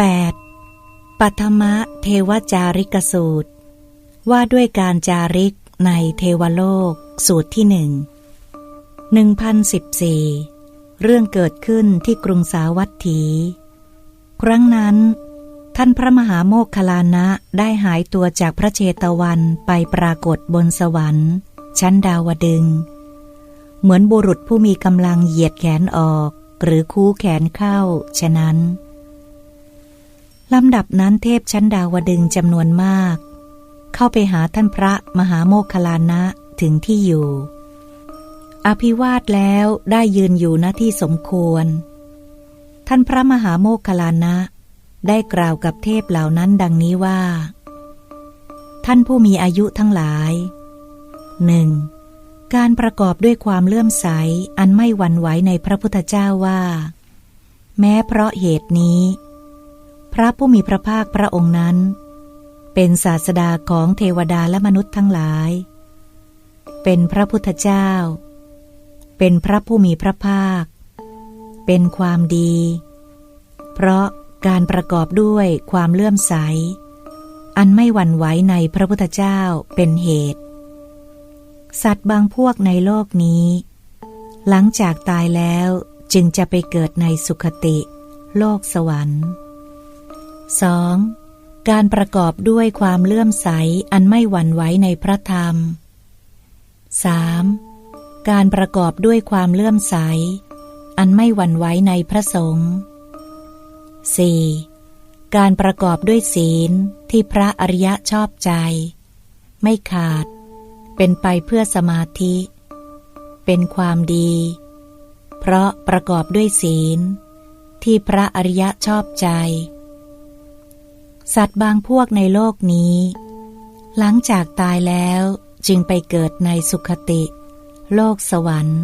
8. ปัทมะเทวจาริกสูตร ว่าด้วยการจาริกในเทวโลก สูตรที่หนึ่งหนึ่งพันสิบสี่เรื่องเกิดขึ้นที่กรุงสาวัตถี ครั้งนั้น ท่านพระมหาโมคคลานะได้หายตัวจากพระเชตวันไปปรากฏบนสวรรค์ ชั้นดาวดึง เหมือนบุรุษผู้มีกำลังเหยียดแขนออก หรือคูแขนเข้า ฉะนั้น ลำดับนั้นเทพชั้นดาวดึงจำนวนมาก เข้าไปหาท่านพระมหาโมคคลานะถึงที่อยู่ อภิวาทแล้วได้ยืนอยู่หน้าที่สมควร ท่านพระมหาโมคคลานะ ได้กล่าวกับเทพเหล่านั้นดังนี้ว่า ท่านผู้มีอายุทั้งหลายหนึ่งการประกอบด้วยความเลื่อมใสอันไม่หวั่นไหวในพระพุทธเจ้าว่า แม้เพราะเหตุนี้ พระผู้มีพระภาคพระองค์นั้น เป็นศาสดาของเทวดาและมนุษย์ทั้งหลาย เป็นพระพุทธเจ้า เป็นพระผู้มีพระภาค เป็นความดี เพราะการประกอบด้วยความเลื่อมใส อันไม่หวั่นไหวในพระพุทธเจ้าเป็นเหตุ สัตว์บางพวกในโลกนี้ หลังจากตายแล้วจึงจะไปเกิดในสุคติ โลกสวรรค์ 2. การประกอบด้วยความเลื่อมใสอันไม่หวั่นไหวในพระธรรม 3. การประกอบด้วยความเลื่อมใส อันไม่หวั่นไหวในพระสงฆ์ 4. การประกอบด้วยศีลที่พระอริยะชอบใจ ไม่ขาด เป็นไปเพื่อสมาธิ เป็นความดี เพราะประกอบด้วยศีล ที่พระอริยะชอบใจ สัตว์บางพวกในโลกนี้ หลังจากตายแล้วจึงไปเกิดในสุขติ โลกสวรรค์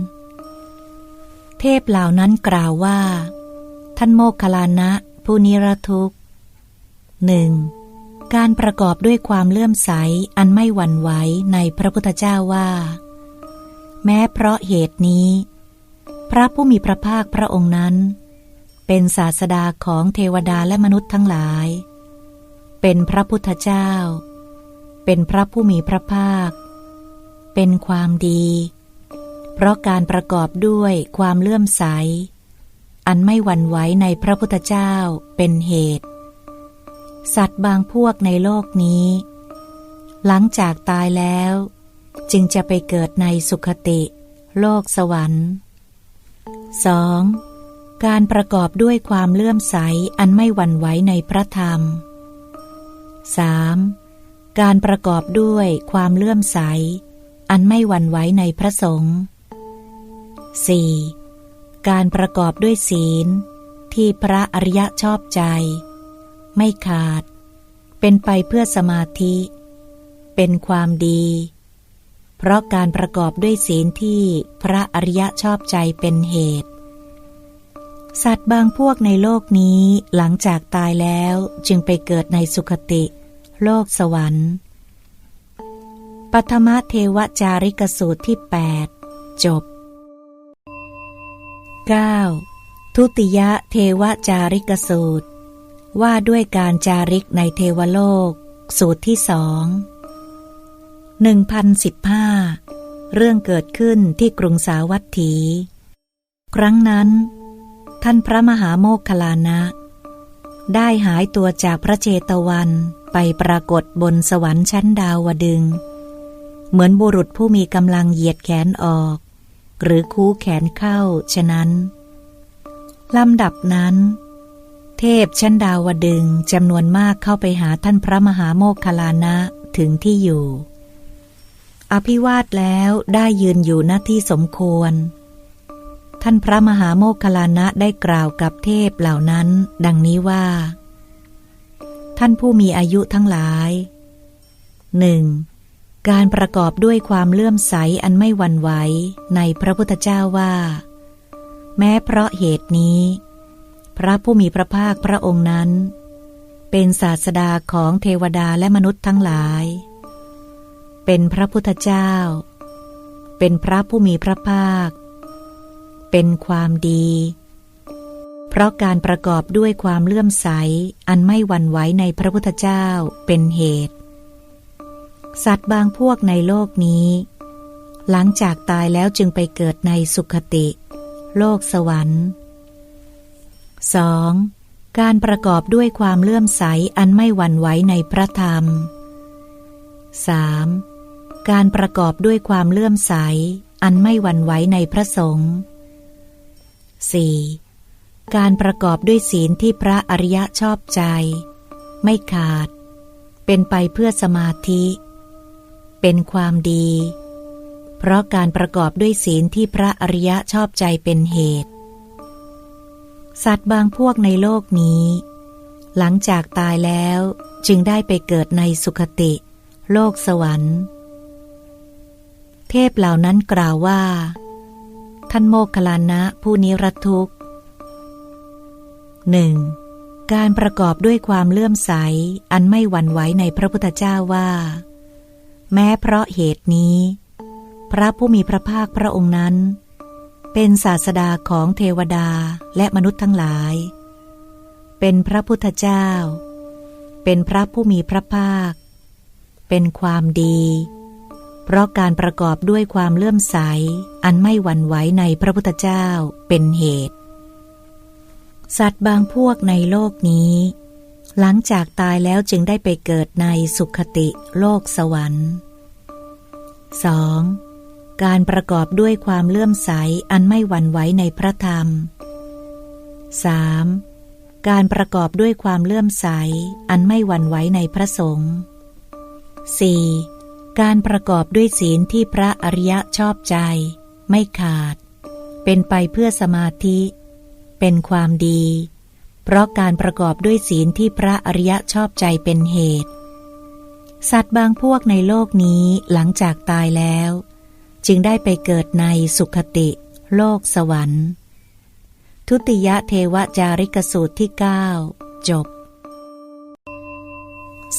เทพเหล่านั้นกล่าวว่า ท่านโมคคลานะผู้นิรทุกข์หนึ่งการประกอบด้วยความเลื่อมใสอันไม่หวั่นไหวในพระพุทธเจ้าว่า แม้เพราะเหตุนี้ พระผู้มีพระภาคพระองค์นั้น เป็นศาสดาของเทวดาและมนุษย์ทั้งหลาย เป็นพระพุทธเจ้า เป็นพระผู้มีพระภาค เป็นความดี เพราะการประกอบด้วยความเลื่อมใส อันไม่หวั่นไหวในพระพุทธเจ้าเป็นเหตุ สัตว์บางพวกในโลกนี้ หลังจากตายแล้ว จึงจะไปเกิดในสุขติ โลกสวรรค์ 2. การประกอบด้วยความเลื่อมใสอันไม่หวั่นไหวในพระธรรม 3. การประกอบด้วยความเลื่อมใส อันไม่หวั่นไหวในพระสงฆ์ 4. การประกอบด้วยศีล ที่พระอริยะชอบใจ ไม่ขาด เป็นไปเพื่อสมาธิ เป็นความดี เพราะการประกอบด้วยศีลที่พระอริยะชอบใจเป็นเหตุ สัตว์บางพวกในโลกนี้หลังจากตายแล้วจึงไปเกิดในสุคติ โลกสวรรค์ ปัทมเทวจาริกสูตรที่ 8 จบ 9. ทุติยเทวจาริกสูตร ว่าด้วยการจาริกในเทวโลก สูตรที่สองหนึ่งพันสิบห้าเรื่องเกิดขึ้นที่กรุงสาวัตถี ครั้งนั้น ท่านพระมหาโมคคลานะ ได้หายตัวจากพระเจตวันไปปรากฏบนสวรรค์ชั้นดาวดึง เหมือนบุรุษผู้มีกำลังเหยียดแขนออก หรือคูแขนเข้าฉะนั้นลำดับนั้น เทพชั้นดาวดึงจำนวนมากเข้าไปหาท่านพระมหาโมคคลานะถึงที่อยู่ อภิวาทแล้วได้ยืนอยู่หน้าที่สมควร ท่านพระมหาโมคคลานะได้กล่าวกับเทพเหล่านั้น ดังนี้ว่า ท่านผู้มีอายุทั้งหลายหนึ่งการประกอบด้วยความเลื่อมใสอันไม่วันไหวในพระพุทธเจ้าว่า แม้เพราะเหตุนี้ พระผู้มีพระภาคพระองค์นั้น เป็นศาสดาของเทวดาและมนุษย์ทั้งหลาย เป็นพระพุทธเจ้า เป็นพระผู้มีพระภาค เป็นความดี เพราะการประกอบด้วยความเลื่อมใส อันไม่หวั่นไหวในพระพุทธเจ้าเป็นเหตุ สัตว์บางพวกในโลกนี้ หลังจากตายแล้วจึงไปเกิดในสุขติ โลกสวรรค์ 2. การประกอบด้วยความเลื่อมใส อันไม่หวั่นไหวในพระธรรม 3. การประกอบด้วยความเลื่อมใส อันไม่หวั่นไหวในพระสงฆ์ 4. การประกอบด้วยศีลที่พระอริยะชอบใจ ไม่ขาด เป็นไปเพื่อสมาธิ เป็นความดี เพราะการประกอบด้วยศีลที่พระอริยะชอบใจเป็นเหตุ สัตว์บางพวกในโลกนี้ หลังจากตายแล้วจึงได้ไปเกิดในสุขติ โลกสวรรค์ เทพเหล่านั้นกล่าวว่า ท่านโมคคลานะผู้นิรทุกข์หนึ่งการประกอบด้วยความเลื่อมใส อันไม่หวั่นไหวในพระพุทธเจ้าว่า แม้เพราะเหตุนี้ พระผู้มีพระภาคพระองค์นั้น เป็นศาสดาของเทวดาและมนุษย์ทั้งหลาย เป็นพระพุทธเจ้า เป็นพระผู้มีพระภาค เป็นความดี เพราะการประกอบด้วยความเลื่อมใส อันไม่หวั่นไหวในพระพุทธเจ้าเป็นเหตุ สัตว์บางพวกในโลกนี้ หลังจากตายแล้วจึงได้ไปเกิดในสุขติโลกสวรรค์ 2. การประกอบด้วยความเลื่อมใส อันไม่หวั่นไหวในพระธรรม 3. การประกอบด้วยความเลื่อมใส อันไม่หวั่นไหวในพระสงฆ์ 4. การประกอบด้วยศีลที่พระอริยะชอบใจ ไม่ขาด เป็นไปเพื่อสมาธิ เป็นความดี เพราะการประกอบด้วยศีลที่พระอริยะชอบใจเป็นเหตุ สัตว์บางพวกในโลกนี้หลังจากตายแล้ว จึงได้ไปเกิดในสุขติ โลกสวรรค์ ทุติยเทวจาริกสูตรที่ 9 จบ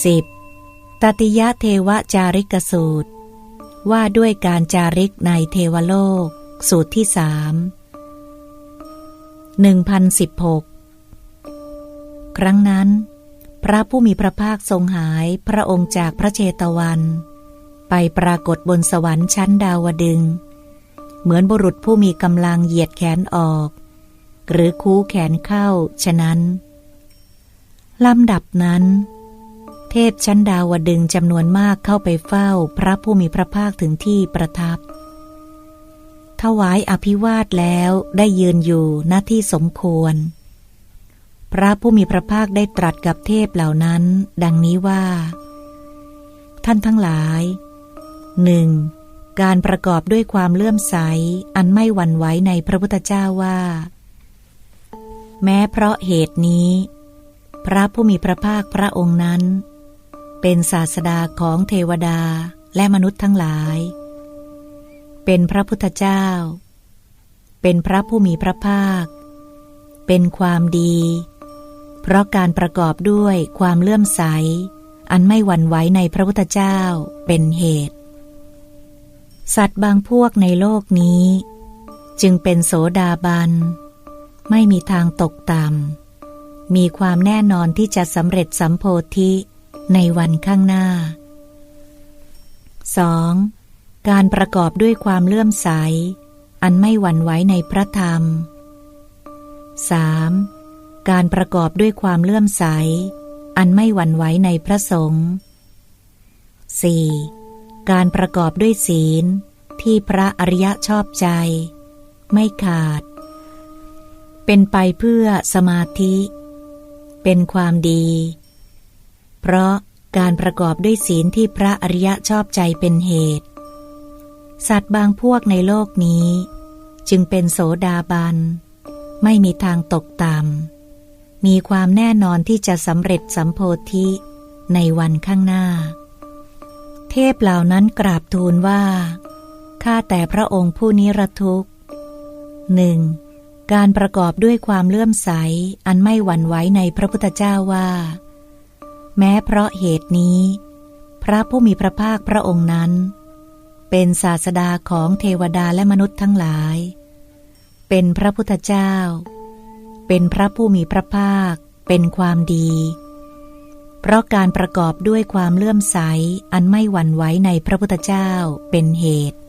10. ตติยะเทวจาริกสูตร ว่าด้วยการจาริกในเทวโลก สูตรที่สามหนึ่งพันสิบหกครั้งนั้น พระผู้มีพระภาคทรงหายพระองค์จากพระเชตวัน ไปปรากฏบนสวรรค์ชั้นดาวดึง เหมือนบุรุษผู้มีกำลังเหยียดแขนออก หรือคูแขนเข้า ฉะนั้นลำดับนั้น เทพชั้นดาวดึงจำนวนมากเข้าไปเฝ้าพระผู้มีพระภาคถึงที่ประทับ ถวายอภิวาทแล้วได้ยืนอยู่หน้าที่สมควร พระผู้มีพระภาคได้ตรัสกับเทพเหล่านั้น ดังนี้ว่า ท่านทั้งหลายหนึ่งการประกอบด้วยความเลื่อมใส อันไม่หวั่นไหวในพระพุทธเจ้าว่า แม้เพราะเหตุนี้ พระผู้มีพระภาคพระองค์นั้น เป็นศาสดาของเทวดาและมนุษย์ทั้งหลาย เป็นพระพุทธเจ้า เป็นพระผู้มีพระภาค เป็นความดี เพราะการประกอบด้วยความเลื่อมใส อันไม่หวั่นไหวในพระพุทธเจ้าเป็นเหตุ สัตว์บางพวกในโลกนี้ จึงเป็นโสดาบัน ไม่มีทางตกต่ำมีความแน่นอนที่จะสำเร็จสัมโพธิ ในวันข้างหน้า 2. การประกอบด้วยความเลื่อมใส อันไม่หวั่นไหวในพระธรรม 3. การประกอบด้วยความเลื่อมใส อันไม่หวั่นไหวในพระสงฆ์ 4. การประกอบด้วยศีลที่พระอริยะชอบใจ ไม่ขาด เป็นไปเพื่อสมาธิ เป็นความดี เพราะการประกอบด้วยศีลที่พระอริยะชอบใจเป็นเหตุ สัตว์บางพวกในโลกนี้ จึงเป็นโสดาบัน ไม่มีทางตกต่ำมีความแน่นอนที่จะสำเร็จสัมโพธิในวันข้างหน้า เทพเหล่านั้นกราบทูลว่า ข้าแต่พระองค์ผู้นิรทุกข์หนึ่งการประกอบด้วยความเลื่อมใสอันไม่หวั่นไหวในพระพุทธเจ้าว่า แม้เพราะเหตุนี้ พระผู้มีพระภาคพระองค์นั้น เป็นศาสดาของเทวดาและมนุษย์ทั้งหลาย เป็นพระพุทธเจ้า เป็นพระผู้มีพระภาค เป็นความดี เพราะการประกอบด้วยความเลื่อมใสอันไม่หวั่นไหวในพระพุทธเจ้าเป็นเหตุ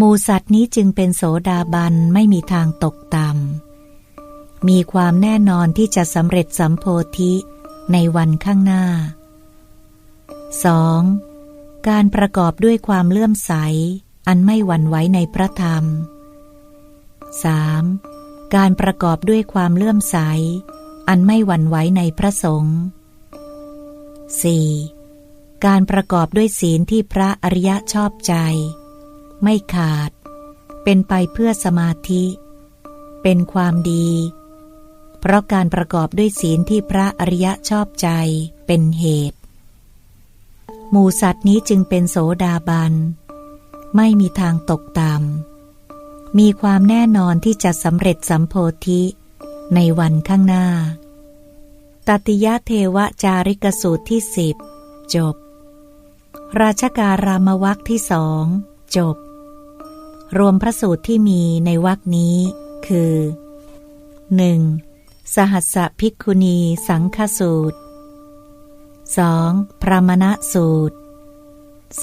มูสัตว์นี้จึงเป็นโสดาบันไม่มีทางตกต่ำมีความแน่นอนที่จะสำเร็จสัมโพธิ ในวันข้างหน้า 2. การประกอบด้วยความเลื่อมใส อันไม่หวั่นไหวในพระธรรม 3. การประกอบด้วยความเลื่อมใส อันไม่หวั่นไหวในพระสงฆ์ 4. การประกอบด้วยศีลที่พระอริยะชอบใจ ไม่ขาด เป็นไปเพื่อสมาธิ เป็นความดี เพราะการประกอบด้วยศีลที่พระอริยะชอบใจเป็นเหตุ หมูสัตว์นี้จึงเป็นโสดาบัน ไม่มีทางตกต่ำมีความแน่นอนที่จะสำเร็จสัมโพธิในวันข้างหน้า ตติยะเทวจาริกสูตรที่สิบจบ ราชการามวักที่สองจบ รวมพระสูตรที่มีในวักนี้คือ 1. สหัสสภิกขุณีสังฆสูตร 2. พระมณะสูตร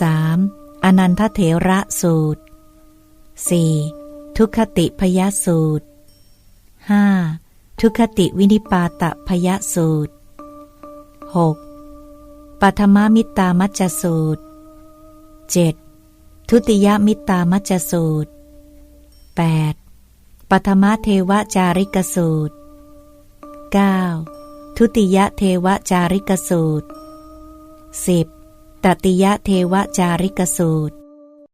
3. อนันทเถระสูตร 4. ทุคติพยสูตร 5. ทุคติวินิปาตพยสูตร 6. ปัทมมิตามัจจสูตร 7. ทุติยมิตามัจจสูตร 8. ปัทมเทวจาริกสูตร 9. ทุติยเทวจาริกสูตร 10. ตติยเทวจาริกสูตร